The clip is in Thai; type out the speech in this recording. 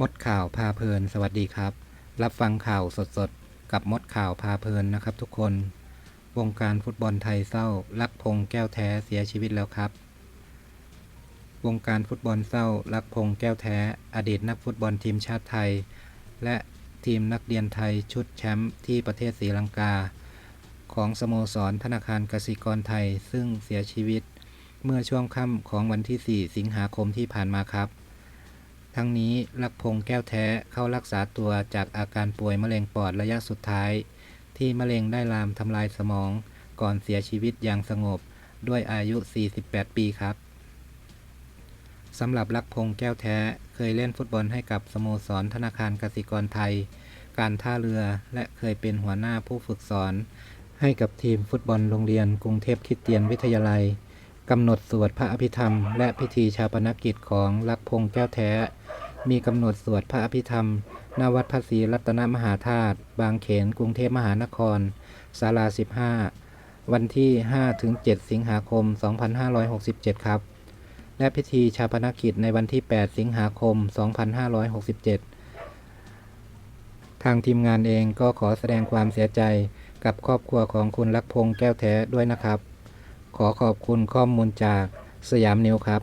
มดข่าวพาเพลิน สวัสดีครับ รับฟังข่าวสดๆ กับมดข่าวพาเพลินนะครับทุกคน วงการฟุตบอลไทยเศร้าลักพงแก้วแท้เสียชีวิตแล้วครับ วงการฟุตบอลเศร้าลักพงแก้วแท้ อดีตนักฟุตบอลทีมชาติไทย และทีมนักเรียนไทยชุดแชมป์ที่ประเทศศรีลังกา ของสโมสรธนาคารกสิกรไทย ซึ่งเสียชีวิต เมื่อช่วงค่ำของวันที่ 4 สิงหาคมที่ผ่านมาครับ ทั้งนี้ลักพงษ์แก้วแท้เข้ารักษาตัวจากอาการป่วยมะเร็งปอดระยะสุดท้าย ที่มะเร็งได้ลามทำลายสมอง ก่อนเสียชีวิตอย่างสงบ ด้วยอายุ 48 ปีครับสำหรับลักพงษ์แก้วแท้เคยเล่นฟุตบอลให้กับสโมสรธนาคารกสิกรไทย การท่าเรือและเคยเป็นหัวหน้าผู้ฝึกสอน ให้กับทีมฟุตบอลโรงเรียนกรุงเทพคริสเตียนวิทยาลัยกำหนดสวดพระอภิธรรม และพิธีชาปนกิจของลักพงษ์แก้วแท้ มีกำหนดสวดพระอภิธรรมณวัดพระศรีรัตนมหาธาตุบางเขนกรุงเทพมหานครศาลา 15 วันที่ 5-7 สิงหาคม 2567 ครับ และพิธีชาปนกิจในวันที่ 8 สิงหาคม 2567 ทางทีมงานเองก็ขอแสดงความเสียใจกับครอบครัวของคุณลักพงษ์แก้วแท้ด้วยนะครับ ขอขอบคุณข้อมูลจากสยามนิวครับ